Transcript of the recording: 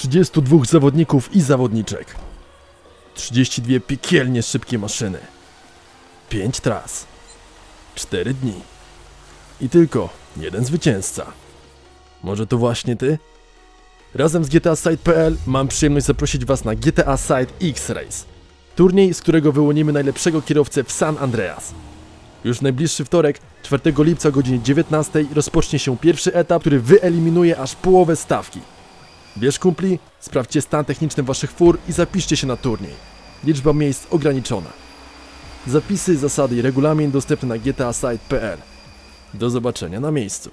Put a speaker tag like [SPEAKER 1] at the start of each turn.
[SPEAKER 1] 32 zawodników i zawodniczek. 32 piekielnie szybkie maszyny. 5 tras. 4 dni. I tylko jeden zwycięzca. Może to właśnie ty? Razem z GTA Site.pl mam przyjemność zaprosić Was na GTA Site X-Race. Turniej, z którego wyłonimy najlepszego kierowcę w San Andreas. Już najbliższy wtorek, 4 lipca o godzinie 19 rozpocznie się pierwszy etap, który wyeliminuje aż połowę stawki. Bierz kumpli, sprawdźcie stan techniczny waszych fur i zapiszcie się na turniej. Liczba miejsc ograniczona. Zapisy, zasady i regulamin dostępny na gtasite.pl. Do zobaczenia na miejscu.